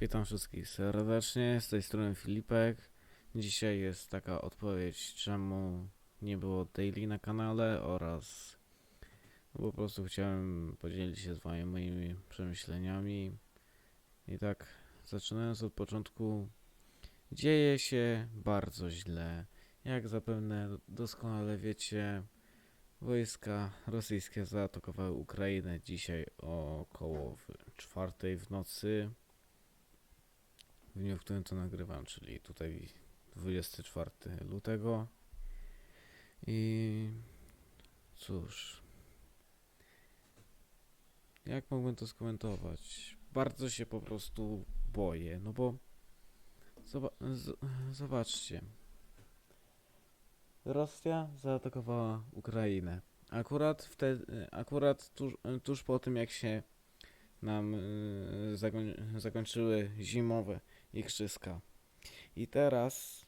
Witam wszystkich serdecznie, z tej strony Filipek. Dzisiaj jest taka odpowiedź, czemu nie było daily na kanale oraz po prostu chciałem podzielić się z wami moimi przemyśleniami. I tak, zaczynając od początku, dzieje się bardzo źle. Jak zapewne doskonale wiecie, wojska rosyjskie zaatakowały Ukrainę dzisiaj około czwartej w nocy w dniu, w którym to nagrywam, czyli tutaj 24 lutego. I cóż, jak mógłbym to skomentować? Bardzo się po prostu boję, no bo zoba- zobaczcie. Rosja zaatakowała Ukrainę. Akurat wtedy, akurat tuż, tuż po tym, jak się nam y, zakoń, zakończyły zimowe igrzyska. I teraz,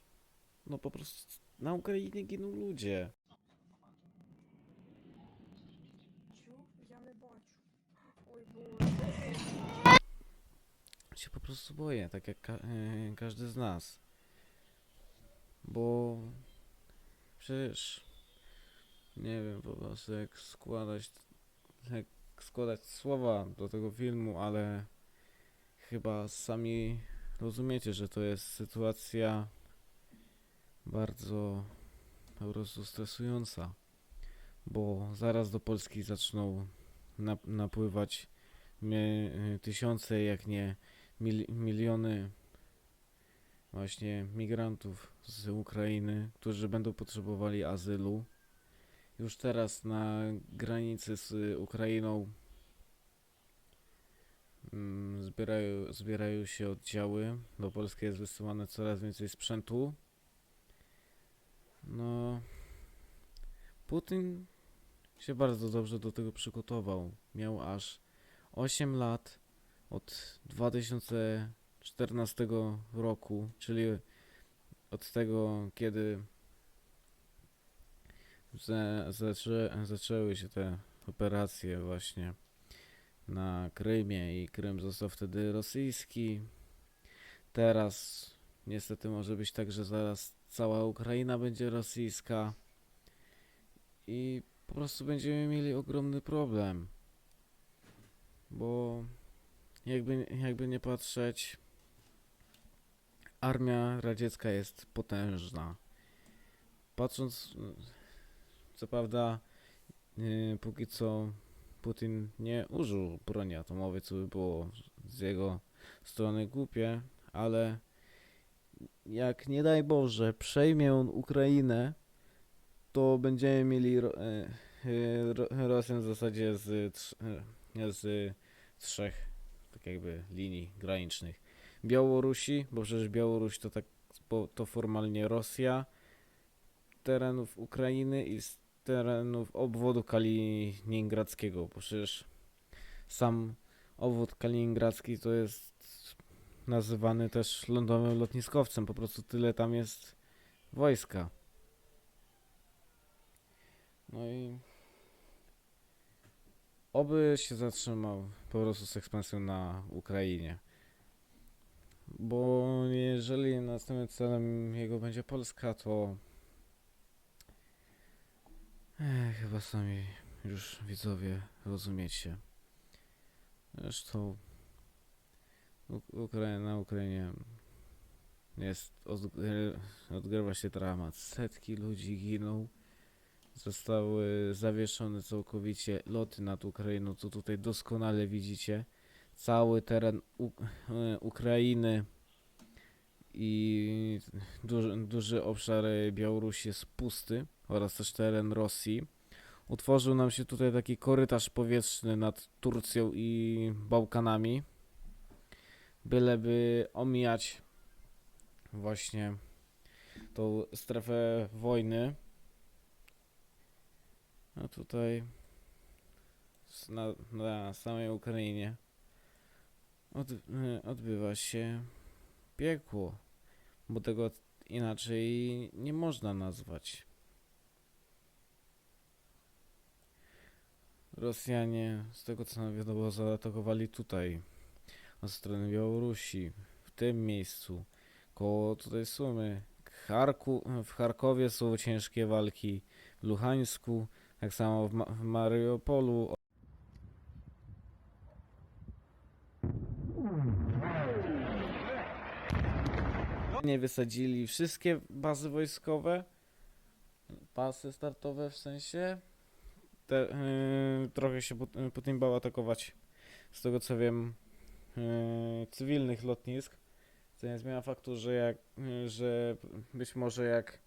no po prostu na Ukrainie giną ludzie. Się po prostu boję, tak jak ka e, każdy z nas. Bo przecież nie wiem po prostu jak składać jak składać słowa do tego filmu, ale chyba sami rozumiecie, że to jest sytuacja bardzo po prostu stresująca, bo zaraz do Polski zaczną nap napływać tysiące, jak nie mil miliony właśnie migrantów z Ukrainy, którzy będą potrzebowali azylu. Już teraz na granicy z Ukrainą zbierają, zbierają się oddziały. Do Polski jest wysyłane coraz więcej sprzętu. No, Putin się bardzo dobrze do tego przygotował. Miał aż 8 lat od 2014 roku, czyli od tego, kiedy za, zaczę, zaczęły się te operacje właśnie na Krymie i Krym został wtedy rosyjski. Teraz niestety może być tak, że zaraz cała Ukraina będzie rosyjska i po prostu będziemy mieli ogromny problem. Bo jakby, jakby nie patrzeć, armia radziecka jest potężna. Patrząc, co prawda, yy, póki co Putin nie użył broni atomowej, co by było z jego strony głupie, ale jak nie daj Boże przejmie on Ukrainę, to będziemy mieli ro, e, e, ro, w zasadzie z, e, z trzech tak jakby linii granicznych. Białorusi, bo przecież Białoruś to tak to formalnie Rosja, terenów Ukrainy i terenów obwodu kaliningradzkiego, bo przecież sam obwód kaliningradzki to jest nazywany też lądowym lotniskowcem, po prostu tyle tam jest wojska. No i oby się zatrzymał po prostu z ekspansją na Ukrainie. Bo jeżeli następnym celem jego będzie Polska, to Ech, chyba sami już widzowie rozumiecie. Zresztą Ukraina, na Ukrainie jest odgry- odgrywa się dramat. Setki ludzi giną. Zostały zawieszone całkowicie loty nad Ukrainą, co tutaj doskonale widzicie. Cały teren U- e, Ukrainy i duży, duży obszar Białorusi jest pusty oraz też teren Rosji. Utworzył nam się tutaj taki korytarz powietrzny nad Turcją i Bałkanami, byleby omijać właśnie tą strefę wojny. A tutaj s- na, na samej Ukrainie od, y, odbywa się piekło, bo tego inaczej nie można nazwać. Rosjanie, z tego co nam wiadomo, zaatakowali tutaj od strony Białorusi, w tym miejscu, koło tutaj Sumy. Charku, w Charkowie są ciężkie walki, w Luhańsku, tak samo w, Ma- w Mariupolu. Nie wysadzili wszystkie bazy wojskowe, pasy startowe w sensie. Te, yy, trochę się Put- Putin bał atakować, z tego co wiem, yy, cywilnych lotnisk. Co nie zmienia faktu, że jak, yy, że być może jak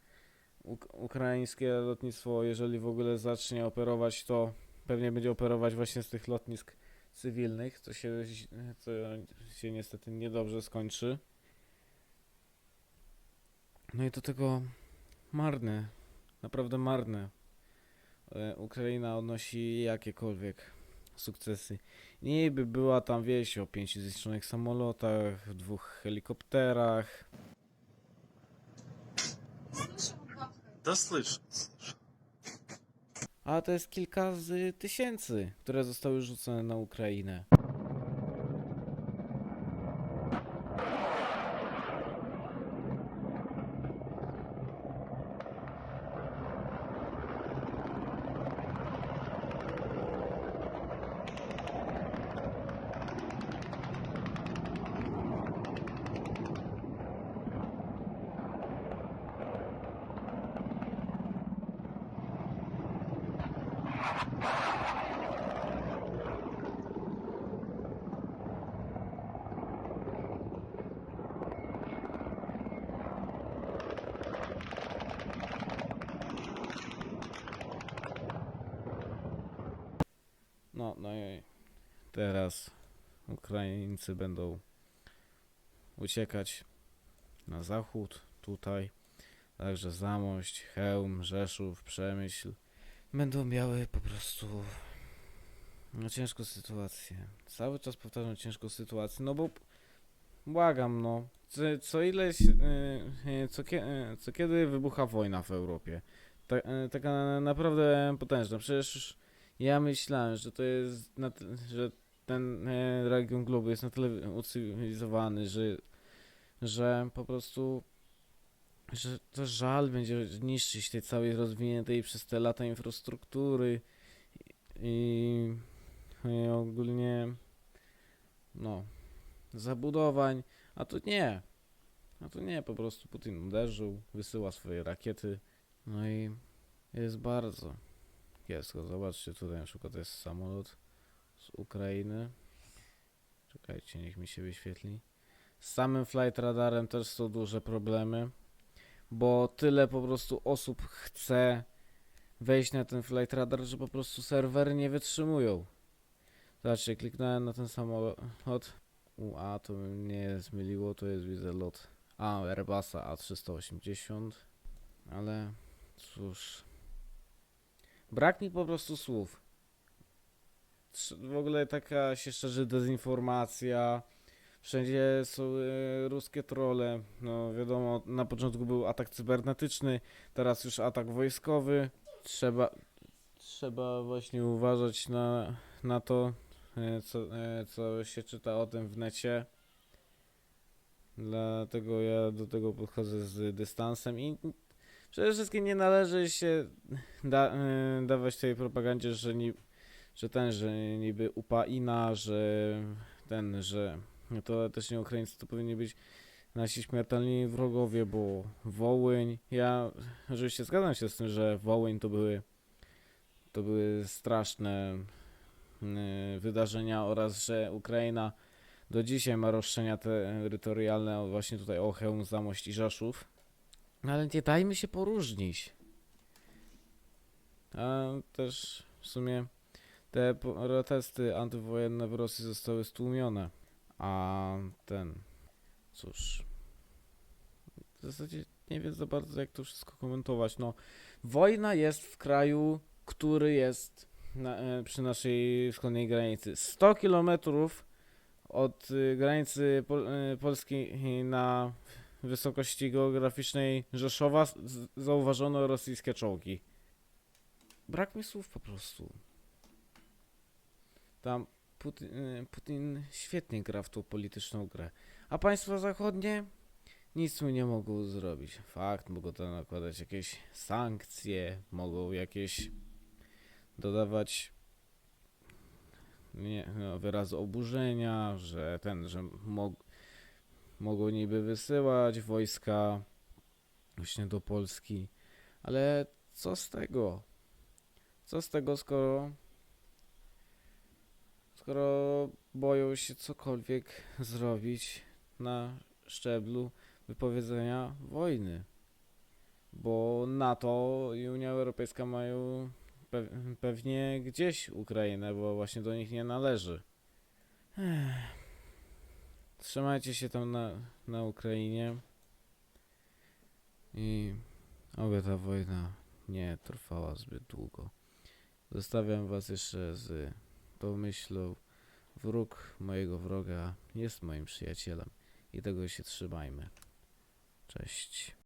uk- ukraińskie lotnictwo, jeżeli w ogóle zacznie operować, to pewnie będzie operować właśnie z tych lotnisk cywilnych, co się, co się niestety niedobrze skończy. No i do tego marne, naprawdę marne. E, Ukraina odnosi jakiekolwiek sukcesy. Niby była tam wieś o pięciu zniszczonych samolotach, dwóch helikopterach. Да слышу, слышу. A to jest kilka z tysięcy, które zostały rzucone na Ukrainę. No, no i teraz Ukraińcy będą uciekać na zachód, tutaj, także Zamość, Chełm, Rzeszów, Przemyśl. Będą miały po prostu no ciężką sytuację. Cały czas powtarzam ciężką sytuację, no bo błagam, no. Co, co ileś, yy, yy, co, yy, co kiedy wybucha wojna w Europie? Ta, taka naprawdę potężna. Przecież ja myślałem, że to jest, na, że ten region globu jest na tyle ucywilizowany, że, że po prostu, że to żal będzie niszczyć tej całej rozwiniętej przez te lata infrastruktury i, i ogólnie, no, zabudowań, a tu nie. A tu nie, po prostu Putin uderzył, wysyła swoje rakiety, no i jest bardzo kiepsko. Zobaczcie tutaj na przykład jest samolot z Ukrainy. Czekajcie, niech mi się wyświetli. Z samym flight radarem też są duże problemy, bo tyle po prostu osób chce wejść na ten flight radar, że po prostu serwery nie wytrzymują. Zobaczcie, kliknąłem na ten samolot. U, a to mnie zmyliło, to jest widzę lot A, Airbusa A380, ale cóż, Brak mi po prostu słów. W ogóle taka się szczerze dezinformacja. Wszędzie są e, ruskie trole. No wiadomo, na początku był atak cybernetyczny, teraz już atak wojskowy. Trzeba, trzeba właśnie uważać na, na to, e, co, e, co się czyta o tym w necie. Dlatego ja do tego podchodzę z dystansem i przede wszystkim nie należy się da, y, dawać tej propagandzie, że, ni, że ten, że niby Upaina, że ten, że to też nie Ukraińcy, to powinni być nasi śmiertelni wrogowie, bo Wołyń, ja oczywiście zgadzam się z tym, że Wołyń to były to były straszne y, wydarzenia oraz, że Ukraina do dzisiaj ma roszczenia terytorialne właśnie tutaj o Chełm, Zamość i Rzeszów. No ale nie dajmy się poróżnić. A też w sumie te protesty antywojenne w Rosji zostały stłumione. A ten, cóż, w zasadzie nie wiem za bardzo jak to wszystko komentować. No, wojna jest w kraju, który jest na, e, przy naszej wschodniej granicy. 100 kilometrów od y, granicy pol, y, polskiej na wysokości geograficznej Rzeszowa zauważono rosyjskie czołgi. Brak mi słów po prostu. Tam Putin, y, Putin świetnie gra w tą polityczną grę. A państwa zachodnie nic mu nie mogą zrobić. Fakt, mogą to nakładać jakieś sankcje, mogą jakieś dodawać nie, no, wyrazy oburzenia, że ten, że mog, mogą niby wysyłać wojska właśnie do Polski, ale co z tego? Co z tego, skoro skoro boją się cokolwiek zrobić na szczeblu wypowiedzenia wojny? Bo NATO i Unia Europejska mają pe- pewnie gdzieś Ukrainę, bo właśnie do nich nie należy. Ech. Trzymajcie się tam na, na Ukrainie i oby ta wojna nie trwała zbyt długo. Zostawiam was jeszcze z tą myślą. Wróg mojego wroga jest moim przyjacielem i tego się trzymajmy. Cześć.